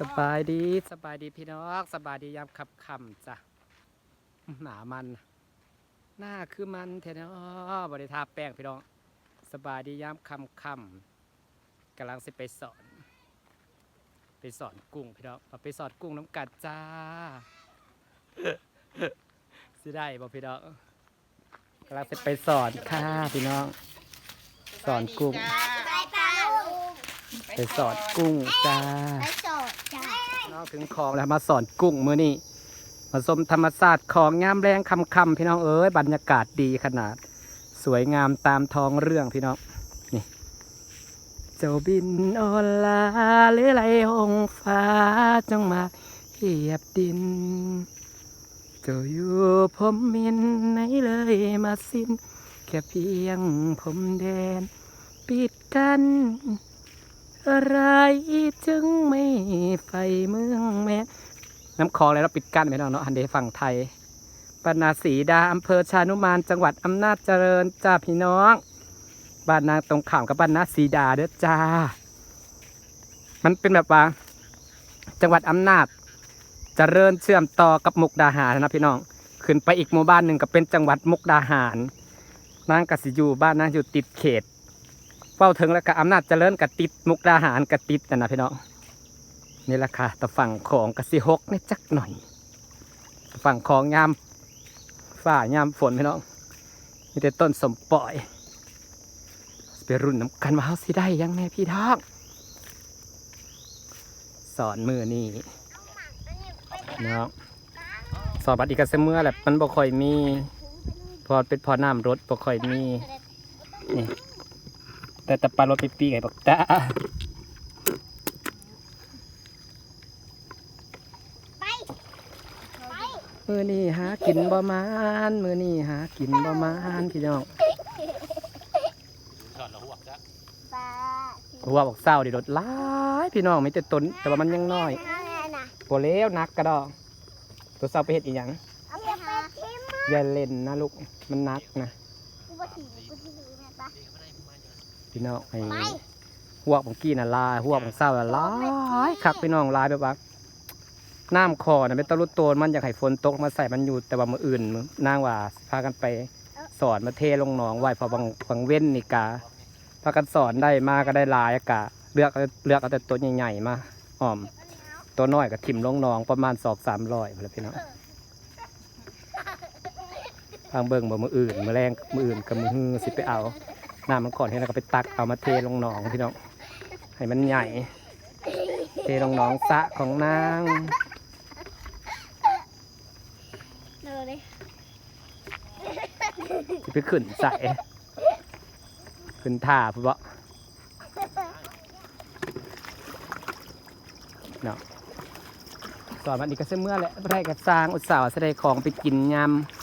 สบายดีสบายดีพี่น้องสบายดียามขับคำจ้ะหนามัน หน้าคือมันเทเนาะบริทาแป้งพี่น้อง สบายดียามคำคำกำลังสิไปสอน ไปสอนกุ้งพี่น้องมาไปสอนกุ้งน้ำกัดจ้าสิได้บ่พี่น้องกำลังสิไปสอนค่ะพี่น้อง สอนกุ้ง ไปเปล่าไปสอนกุ้งจ้า ไปโสดจ้า น้องถึงคลองแล้วมาสอนกุ้งมือนี้ผสมธรรมศาสตร์ของงามแรงคำคำพี่น้องเอ้ยบรรยากาศดีขนาด สวยงามตามท้องเรื่องพี่น้องนี่เจ้าบินออลาหรือไหลหงฟ้าจงมาเหยียบดิน เจ้าอยู่ผมมินไหนเลยมาสิ้น แค่เพียงผมแดน ปิดกัน อะไรจึงไม่ไฟเมืองแม่น้ำคลองแล้วเราปิดกั้นไปแล้เนาะฮันเดฝั่งไทยปนาสีดาอำเภอชานุมานจังหวัดอำนาจเจริญจ้าพี่น้องบ้านนางตรงข่ามกับบ้านนาสีดาเด้อจ้า มันเป็นแบบว่า จังหวัดอำนาจเจริญเชื่อมต่อกับมุกดาหารนะพี่น้อง ขึ้นไปอีกหมู่บ้านหนึ่งก็เป็นจังหวัดมุกดาหารนางกสิอยู่บ้านนางอยู่ติดเขต เฝ้าถึงแล้วก็อำนาจเจริญกับติดมุกดาหารกับติดนะนะพี่น้องนี่แหละค่ะแต่ฝั่งของกสิหกนี่จักหน่อยต่ฝั่งของยามฝ้ายามฝนพี่น้องมีแต่ต้นสมปล่อยไปรุ่นน้ำกันว่าเฮาสิได้ยังแม่พี่ท้องสอนมือนี่เนาะสอนบัดอีกเสมเมื่อแหละมันบ่ค่อยมี พอเป็นพอน้ำรถบ่ค่อยมีนี่ แต่แต่ปลารถปีปีไงบอกตาไปไปมือนี่หากินบ่มานมือนี่หากินบ่มานพี่น้องปลาหัวบอกเศร้าดิรถหลายพี่น้องมีแต่ตนแต่ว่ามันยังน้อยเอาไงน่ะโบเล้วนักกระดอกตัวเศร้าไปเห็ดอีหยังเอาไปหาทิมอย่าเล่นนะลูกมันนักนะ กูบ่ถีกูถีแม่ปะ พี่น้องไอ้ไปหัวของกี้น่ะลายหัวของเศร้าน่ะหลายคักพี่น้องหลายแบบว่าน้ำคอน่ะเป็นตะลุโตนมันอยากให้ฝนตกมาใส่มันอยู่แต่ว่ามืออื่นนางว่าพากันไปสอนมาเทลงหนองไว้เพอบางบางเว้นนี่กาพากันสอนได้มาก็ได้หลายกะเลือกเอาเลือกเอาแต่ตัวใหญ่ๆมาอ้อม ตัวน้อยก็ถิ่มลงหนองประมาณสอบสามร้อยเลยพี่น้องทางเบิ่งบ่มืออื่นมือแรงมืออื่นกับมือฮือสิไปเอา น้ำมันก่อนให้เราก็ไปตักเอามาเทลงหนองพี่น้องให้มันใหญ่ เทลงหนองสระของนางเดูเลยสิไปขึ้นใส่ขึ้นท่าพุ่นบ่เนาะสอนมันอีกก็เสเมื่อแหละบ่ได้ก็สร้างอุตสาห์แสดงของไปกินยำ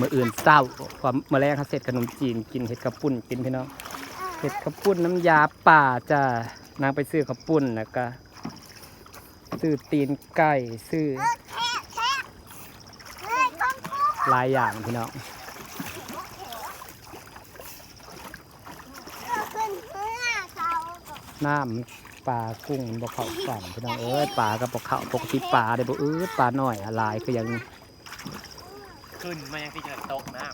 มื้ออื่นเศร้าพอมื้อแรกเขาเสร็จขนมจีนกินเห็ดกระปุ่นกินพี่น้องเห็ดกระปุ่นน้ำยาป่าจ้านางไปซื้อข้าวปุ้นแล้วก็ซื้อตีนไก่ซื้อหลายอย่างพี่น้องน้ำปลากุ้งบ่เขาฝั่งพี่น้องเอ้ยปลากับบ่เขาปกติปลาได้บ่อืดปลาน้อยอะลายคือยัง ขึ้นมายังที่จะตกน้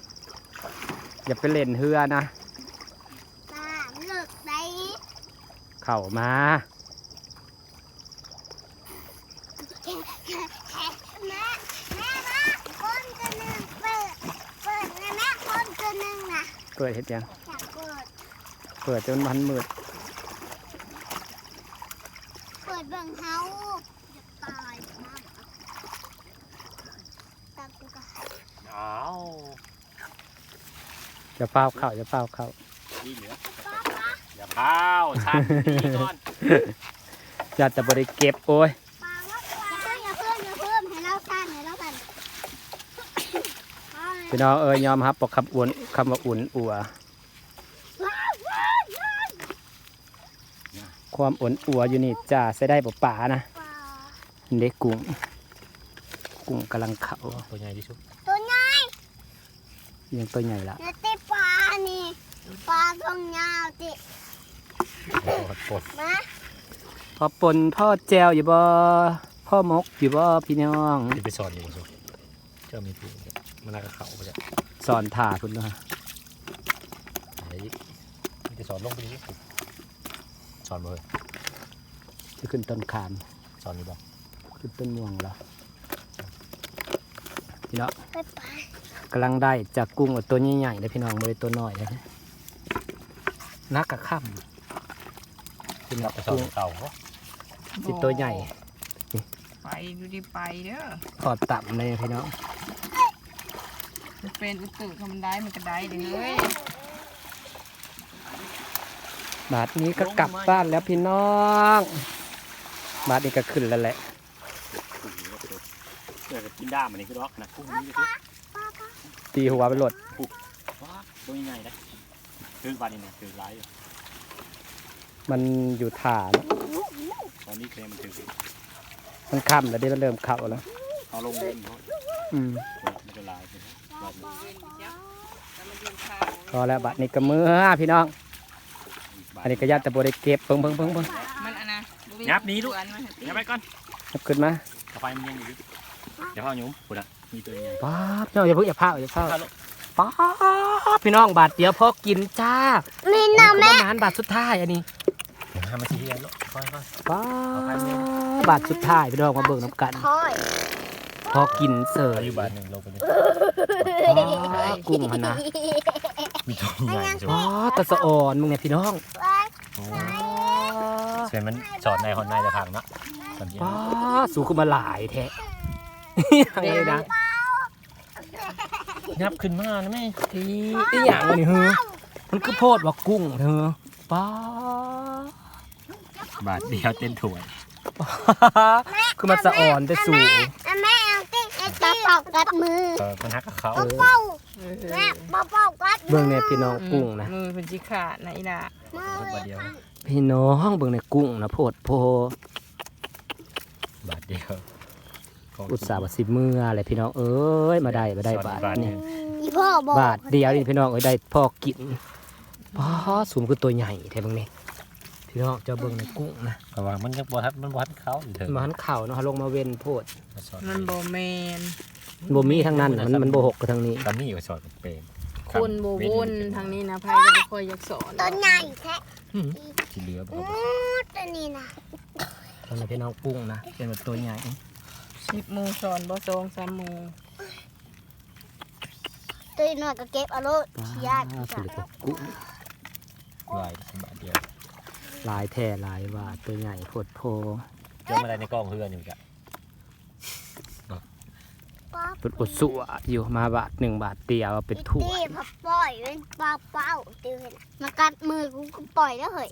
อย่าไปเล่นเฮือนะตาเลิกได้เข้ามา แม่แม่มาคนตัวหนึ่งเปิดเปิดนะแม่คนตัวหนึ่งนะเปิดเฮ็ดหยัง อยากเปิดเปิดจนมันมืดเปิดเบิ่งเฮาจะตายนะตากูก็ำ อ้าวจะเฝ้าเข้าจะเฝ้าเข้านี่เหนือป้าป้าอย่าพาวชันดีก่อนอย่าจะบ่ได้เก็บโอ้ยป้าว่าอย่าเพิ่มอย่าเพิ่มอย่าเพิ่มให้เราสั่นให้เราสั่นพี่น้องเอ้ยยอมรับบ่คำอวนคำว่าอุ่นอัวความอ่อนอัวอยู่นี่จ้าใช้ได้บ่ป่านะเด็กกุ้งกุ้งกำลังเข้าตัวใหญ่ที่สุดตัวใหญ่ ยังตัวใหญ่ละเดี๋ยวติปลานี่ปลาทองยาวติปลดปลดมาพพ่อปนพ่อแจวอยู่บ่พ่อมกอยู่บ่พี่น้องจะไปสอนอยู่สุเจ้ามีผู้มันน่าจะเขาไปจ้ะสอนถ่าพุ่นว่าไหนมันจะสอนลงไปนี่สอนบ่เลยจะขึ้นต้นขามสอนอยู่บ่ขึ้นต้นม่วงแล้วพี่น้อง ไปไปกำลังได้จากกุ้งกับตัวใหญ่ๆเลยพี่น้องไม่ได้ตัวน้อยเลยนะนักกะค่ำพี่น้องไปสอนกุ้งเต่าเขาสิตัวใหญ่ ไปดูดิไปเด้อขอบต่ำเลยพี่น้องมันเป็นอุตุทำได้มันก็ได้เลยบาทนี้ก็กลับบ้านแล้วพี่น้อง บาทนี้ก็ขึ้นแล้วแหละเกิดกินด้ามอันนี้คือดอกนะพุ่งนี่คือตีหัวไปหลดว้าตัวใหญ่ได้คือบานนี้เนี่ยคือร้ายอยู่มันอยู่ฐาน ตอนนี้เคลมมันถือมันค่ำแล้วเดี๋ยวมันเริ่มเข้าแล้วเอาลงเล่นเขาอืมมันจะลายไปนะรอบนี้แต่มันยืนข้าวพอแล้วบาทนี้ก็มือพี่น้อง อันนี้ก็ยัดแต่โบได้เก็บเพิ่งเพิ่งเพิ่งเพิ่งมันอันนะบ่มียับหนี้ลูกเตือนมาเถอะยับไปก่อนเอาขึ้นมาเอาไฟมันยังอยู่ เดี๋ยวพ่อหนุ่มปุ่นอะมีตัวใหญ่ป๊าบพี่น้องอย่าเพิ่งอย่าพลาดอย่าพลาดข้าลูกป๊าบพี่น้องบาทเดียวพอกินจ้านี่นี่นะคือแม่ประมาณบาทสุดท้ายอันนี้ห้ามาทีเดียวลูกค่อยป๊าบบาทสุดท้ายพี่น้องมาเบิ่งน้ำกันถอยพอกินเสิๆร์ฟอายุบาทหนึ่งลงไปเลยป๊าบกุ้งมันนะมีตัวใหญ่จังอ๋อตะสะอ่อนมึงเนี่ยพี่น้องไปโอ้อ๋อเสียมันสอนในหอนในจะพังเนาะตอนเย็นป๊าบสูงขึ้นมาหลายแท้ เลยนะยับขึ้นมานะแม่อีอีหยังวะนี่เฮ้อมันคือโพดว่ากุ้งเธอป๊าบบาทเดียวเต้นถ่วยคือมันสะอ่อนแต่สูงแม่เอาติ๊กไอ้ตาเป่ากัดมือเออมันฮักกับเขาเป่าแม่เป่าเป่ากัดมืเบิ่งเนี่ยพี่น้องกุ้งนะมือเป็นจิขาดนะอีน่ะมือคนบาทเดียวพี่น้องเบิ่งในกุ้งนะโพดโพบาทเดียว อุตส่าห์ว่าสิมืออะไรพี่น้องเอ้ยมาได้มาได้บาทนี่อีพ่อบอกบาทเดียวนี่พี่น้องเอ้ยได้พอกินป๊าบสูงคือตัวใหญ่แท้เบิ่งนี่พี่น้องเจะเบิ่งในกุ้งนะแต่ว่ามันยังบทัดมันบทัดเขาอยู่เถอะมาหันเข่าเนาะลงมาเว้นโพดมันโบแมนบ่มีทั้งนั้นน่ะมันมันบ่หกกับทางนี้ตอนนี้อยู่สอนเป็นคนโบวนทางนี้นะพายก็ไม่ค่อยอยากสอนตัวใหญ่แท้ที่เหลือบ่อู้ตัวนี้นะตอนนี้พี่น้องกุ้งนะเป็นแบบตัวใหญ่ สิบโมงสอนบ่สองสามโมงตัวน้อยก็เก็บเอาโลดป๊าญาติบสุดเลยกุ้งลายบาทเดียวลายแท้ลายว่าตัวใหญ่โพดโพเจ้ามาได้ในกล้องเพื่อนอยู่กะป๊อปเปิดอดสัวอยู่มาบาทหนึ่งบาทเดียวเอาเป็นถ้วยตีพอปล่อยเป็นเป้าเป้าติวเห็นมากัดมือกูก็ปล่อยแล้วเหย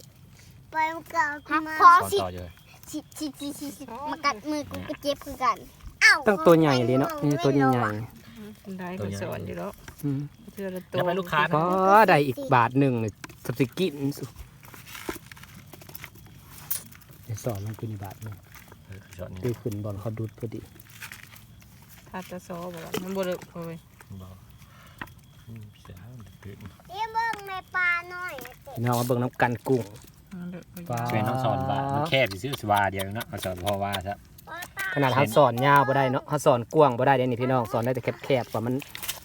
ปล่อยมันกัดมาพอสอนสิต่ออ ยู่สิสิสิสิสิมากัดมือกูก็เจ็บคือกันอ้าวตั้งตัวใหญ่เลยเนาะนี่ตัวใหญ่ได้ก็สอนอยู่แล้วๆอืมเพื่อละตัจะวไปลูกค้าก็ได้อีกบาทหนึ่งเนี่ยสับสิกินสุเดี๋ยวสอนลงขึ้นอีกบาทหนึงสอนดูขึ้นบอลเขาดูดพอดีถ้าจะโซอบอกว่ามันบ่เลิกเลยบอกพี่สาวตื่นเดี๋ยวเบิ่งในปลาหน่อย พี่น้องมาเบิ่งน้ำกันกุ้ง มันเลิกบ่ปลายาวช่วยน้องสอนว่ามันแคบซื่อสวาเดียวนะเอาสอนพอว่าซะขนาดเขาสอนยาวบ่ได้เนาะเขาสอนกว้างบ่ได้เดี๋ยวนี้พี่น้องสอนได้แต่แคบๆกว่ามัน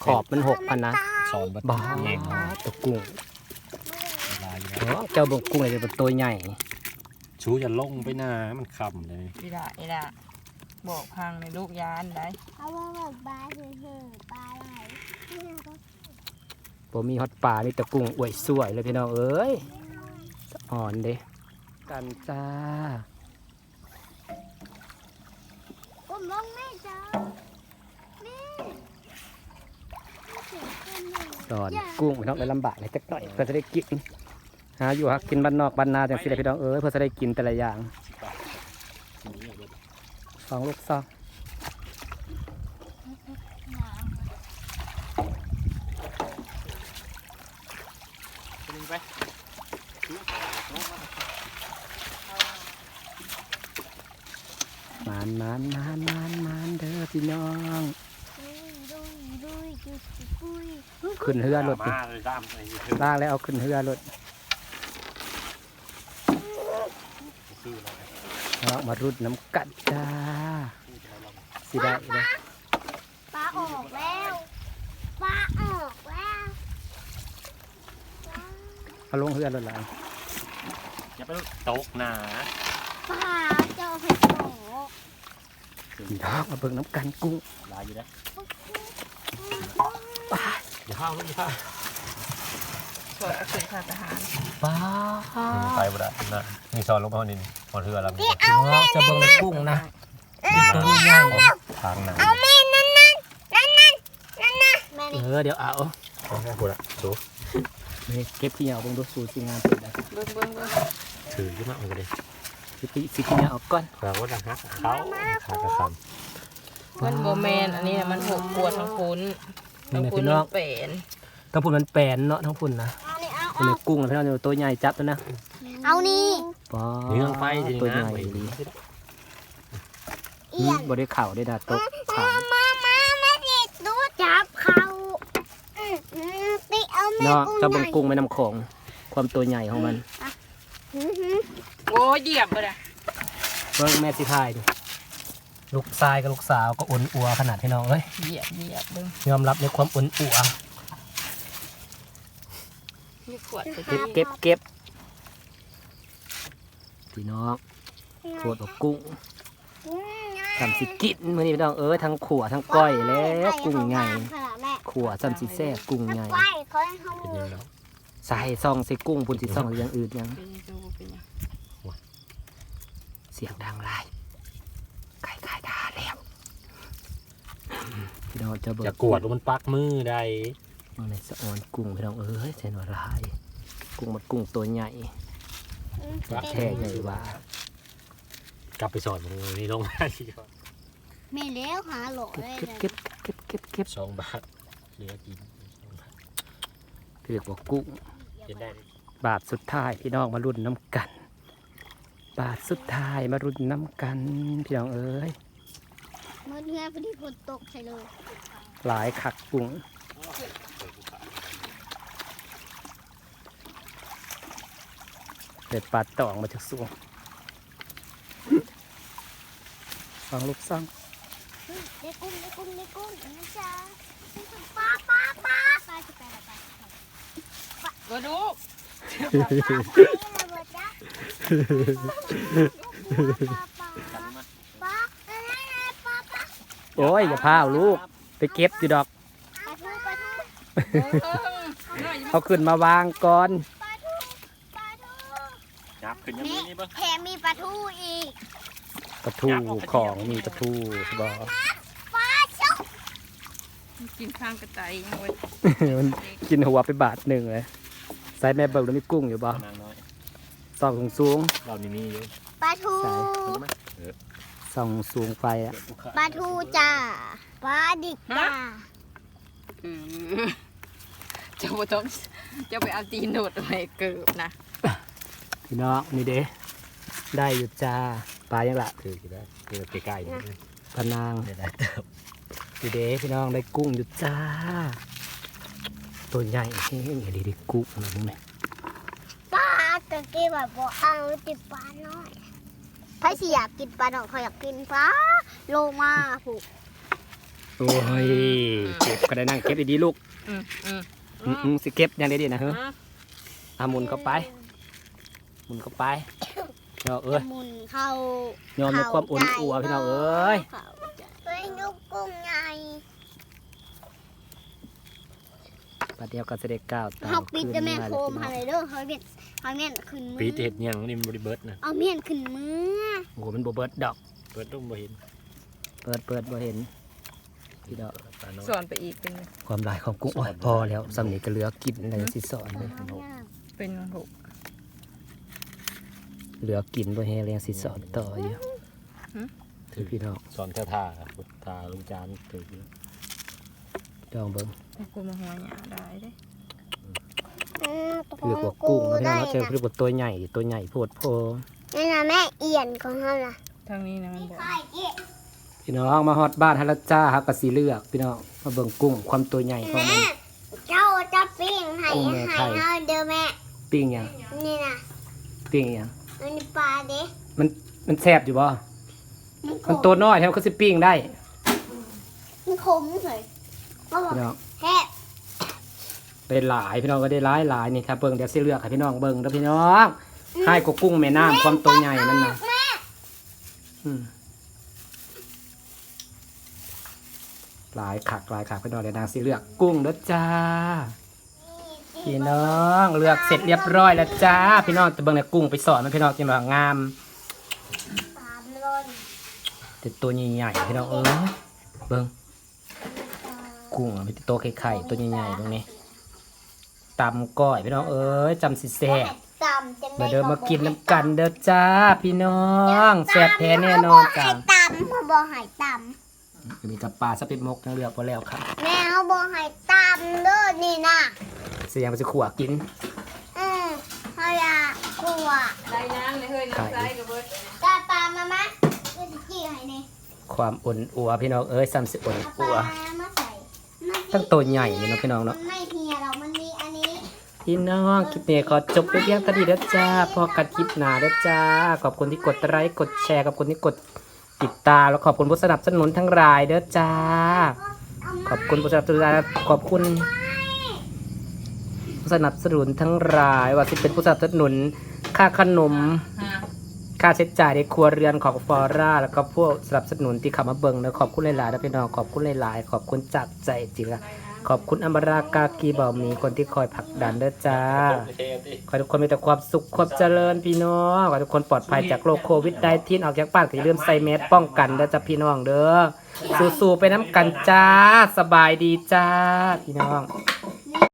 ขอบมันหกพันนะสอนบัดบ้าแย่งตัวกุ้งลายอยู่เนาะเจ้าเบิ่งกุ้งเลยจะเป็นตัวใหญ่ชูจะลงไปหน้ามันคำเลยอีด่าอีด่าบอกพังในลูกยานได้เอาว่าแบบปลาเฉยๆปลาไหลบ่มีฮอตปลามีแต่กุ้งอวยสวยเลยพี่น้องเอ้ย อ่อนเด้กันจ้าผมลงไม่เจอแม่สอนกุ้งพี่น้องได้ลำบากเลยจักหน่อยเพื่อจะได้กินหาอยู่หากินบ้านนอกบ้านนาจังสิเลยพี่น้องเอ้ยเพื่อจะได้กินแต่ละอย่างสองลูกซองไป มานมานมานมานมานเด้อพี่น้องดุยดุยดุยดุยดุยขึ้นเฮือรถมาเลยด้ามอะไรอยู่ล่างแล้วเอาขึ้นเฮือรถซื้อเลยน้องมารุดน้ำกัดจ้าสิได้เลย ปลาออกแล้วปลาออกแล้ว เอาลงเฮือนแล้วล่ะอย่าไปตกหนาปลาเจ้าเห็ดโหพี่น้องมาเบิ่งน้ำกันกุ้งลายอยู่นะอย่าห้าวลูกอย่าห้าวสวยเอาขึ้นค่าทหารป้าไปบ่ได้นะมีซอนลงมาคนนี้พอเรือแล้วมีพี่น้องจะเบิ่งในกุ้งนะมีตัวใหญ่ทางหนาเอาแม่นั่นนั่นนั่นนั่นนั่นนั่นแม่เอนี่อเดี๋ยวเอาเอาแค่พูดละดูนี่ เก็บพี่เหยาเบิ่งดูสูตรสิงานเป็นได้เบิ้งเบิ้งเบิ้งถือขึ้นมาเอาไปเลยสิพี่สิพี่เหยาเอาก่อนเราก็ดังฮักเขาหากระคมันโมแมนอันนี้น่ะมันหกปวดทั้งพุ้นนี่ทั้งนะพุ้นพี่น้มัองนเป็นทั้งพุ่นมันแปลนเนาะทั้งพุ่นนะเอานี่เอาพุ่นในกุ้งนะพี่น้องตัวใหญ่จับแล้วนะเอานี่ป้าำนี่ต้องไปจริงตัวใหนะญ่ดีเอียนบ่ได้เข่าได้ดาตกขา มามามาแม่ดิดูจับเขาอืมอืมติ เอาแม่เนาะกุ้งเจะเบิ่งใหญ่กุ้งแม่น้ำของ ความตัวใหญ่ของมันหือหือโอ้ยเหยียบไปเลยเบิ่งแม่สิพายดูลูกชายกับลูกสาวก็อุ่นอัวขนาดพี่น้องเอ้ยเหยียบเหยียบเบิ้งยอมรับในความอุ่นอัวนี่ขวดไปเก็บเก็บเก็บพี่น้องโคตรบอกกุ้งอืมทำสิกินมื้อนี้พี่น้องเอ้ยทั้งขัวทั้งก้อยแล้วกุ้งใหญ่แม่ ขัวซ้ำสิแซ่บกุ้งใหญ่ไว้เขาให้เขาเป็นยังไงแล้วใส่ซองใส่กุ้งพุ่นสิซองหรืออย่างอื่นยังเป็นยังดูเป็นยังเสียงดังหลายไก่ไก่ดาแล้วพี่น้องจะเบิจะกวดว่ามันปักมือได้มาในสะออนกุ้งพี่น้องเอ้ยเส้นว่าหลายกุ้งมันกุ้งตัวใหญ่แช่ใหญ่หว่า กลับไปสอนมันนี่ลงมาดีกว่าไม่เลี้ยวหาโหลเลยเก็บเก็บเก็บเก็บเก็บสองบาท เหลือกินสองบาทเรียกว่ากุ้งกินได้ดิบาทสุดท้ายพี่น้องมารุ่นน้ำกัน บาทสุดท้ายมารุ่นน้ำกันพี่น้องเอ้ยเมื่อเนี้ยพอดีฝนตกใช่เลยหลายขักกุ้งเด็ดปลาตองมาจากสูงฟังลูกซังเด็กกุ้งเด็กกุ้งเด็กกุ้งนะจ๊ะป้าป้าป้าป้าจะไปอะไรไป ก็ดูป้าป้าป้าจ๊ะป้าป้าป้าอะไรป้าป้าโอ้ยอย่าพาวลูก ไปเก็บอยู่ดอกปลาทูปลาทูเบิ้งเบิ้งน้อยอย่ามาเอาขึ้นมาวางก่อนปลาทูปลาทูยับขึ้นยังมีนี่ปะแถมมีปลาทูอีกปลาทูของมีปลาทูบอปลาชุกกินข้างกระต่ายยังไว้มันกินหัวไปบาทหนึ่งเลย ใส่แม่เบิกแล้วมีกุ้งอยู่บ่นางน้อยส่องสูงเรานี่มีอยู่ปลาทูๆส่องสูงไปอะปลาทูจ้า ปลาดิกจ้า อือเจ้าบ่ต้องเจ้าไปเอาตีนโดดไปเกิบนะพี่น้องนี่เด้ได้อยู่จ้าปลายังละถือกี่ได้คือใกล้ๆนี่ปลานางได้ได้เติบนี่เด้พี่น้องได้กุ้งอยู่จ้า ตัวใหญ่เฮ้ยอย่าดีดิกุ้งนะมึงเนี่ยปลาตะกี้แบบบอกเอาติดปลาน้อยถ้าสิอยากกินปลาหน่อยเขาอยากกินปลาโลมาผูกโอ้ยเก็บก็ได้นั่งเก็บดีๆลูกอืมอืมอืมอืมสิเก็บอยังได้ดีนะเฮ้ยอะอาหมุนเข้าไปหมุนเข้าไปพี่น้องเอ้ยหมุนเข้ายอมในความอุ่นอัวพี่น้องเอ้ยเฮ้ยลูกกุ้งไง ปัดเดียวก็จะได้ก้าวตามเขาปิดขึ้นจะแม่มาโคเลยมพี่น้องอะไรเด้อเขาเมียนเขาเมียนขึ้นมือปีเห็ดยังนี่มันบริเบิร์ดนะเอาเมียนขึ้นมือโอ้โหมันโบเบิร์ดดอกเบิร์ดต้องบ่เห็นเปิดเปิดบ่เห็นพี่ดอกตาน้อยสอนไปอีกเป็นความหลายของกุ้งโอ้ยพอแล้วสำนีก็เหลือกินอะไรสิสอนเลยเป็นหกเหลือกินบ่แฮเรียงสิสอนต่ออยู่ถือพี่น้องสอนแค่ท่าท่าลุงจานถือ อยู่ดองเบิ่งกูมาหัวหยาได้เด้เรียกว่ากุ้งนะพี่น้องเนาะเจอเรียกว่าตัวใหญ่ตัวใหญ่โพดโพนี่นะแม่เอียนของเขาล่ะทางนี้นะมันบอกพี่น้องมาฮอดบ้านฮัลจ้าฮักกะสิเลือกพี่น้องมาเบิ่งกุ้งความตัวใหญ่ของมันแม่เจ้าจะปิ้งให้กุ้งแม่ให้ไข่เขาเด้อแม่ปิ้งหยังนี่นะปิ้งหยังมันปลาเด้มันมันแซ่บอยู่บ่มันตัวน้อยแถมนก็สิปิ้งได้มันขมเลยก็บอก พี่น้องแค่ได้หลายพี่น้องก็ได้หลายหลายนี่ถ้าเบิ่งเดี๋ยวสิเลือกให้พี่น้องเบิ่งเด้อพี่น้องให้กกุ้งแม่น้ำความตัวใหญ่มันนะแม่อืมหลายขักหลายขักพี่น้องเดี๋ยวนางสิเลือกกุ้งเด้อจ้าพี่น้องเลือกเสร็จเรียบร้อยแล้วจ้าพี่น้องจะเบิ่งในกุ้งไปสอนมันพี่น้องจะแบบงามสามรนแต่ตัวใหญ่ๆพี่น้องเออเบิ่ง กุ้งอะเป็นตัวไข่ๆตัวใหญ่ๆตรงนี้ตำก้อยพี่น้องเอ้ยจำสิแซ่บตำจังมาเดินมากินน้ำกันเด้อจ้าพี่น้องแซ่บแท้แน่นอนจ้าหายตำเขาบอกหายตมีกับปลาสปิดมกยังเลือกพอแล้วครับำแม่เขาบอกหายตำเด้อนี่นะเสียงไปสิขัวกินอืมเขาอยากกลัวได้น้ำเลยเฮ้ยน้ำใสกับเบิดกาปลามามะก็จะจี้ให้นี่ความอุ่นอัวพี่น้องเอ้ยซ้ำสิอุ่นเอาปอัว ลามาใส่มันทั้งตัวใหญ่นี่เนาะพี่น้องเนาะมันไม่เพียเรามันมีอันนี้ พี่น้องคลิปนี้ขอจบไปเพียงเท่านี้เด้อจ้าพอกันคลิปหน้าเด้อจ้า ขอบคุณที่กดไลค์กดแชร์ขอบคุณที่กดติดตามแล้วขอบคุณผู้สนับสนุนทั้งรายเด้อจ้า ขอบคุณผู้สนับสนุนขอบคุณผู้สนับสนุนทั้งรายว่าสิเป็นผู้สนับสนุนค่าขนมฮะ ค่าใช้จ่ายในครัวเรือนของฟอร่าแล้วก็พวกสนับสนุนที่ข้ามาเบิงนะขอบคุณหลายๆนะพี่น้องขอบคุณหลายๆ ขอบคุณจากใจจริงละขอบคุณอมรากากีบ่าวมีคนที่คอยผลักดันเด้อจ้า ขอให้ทุกคนมีแต่ความสุขความเจริญพี่น้องขอให้ทุกคนปลอดภัยจากโรคโควิด -19 ออกจากบ้านก็อย่าลืมใส่แมสป้องกันเด้อจ้าพี่น้องเด้อสู้ๆไปน้ำกันจ้า สบายดีจ้า พี่น้อง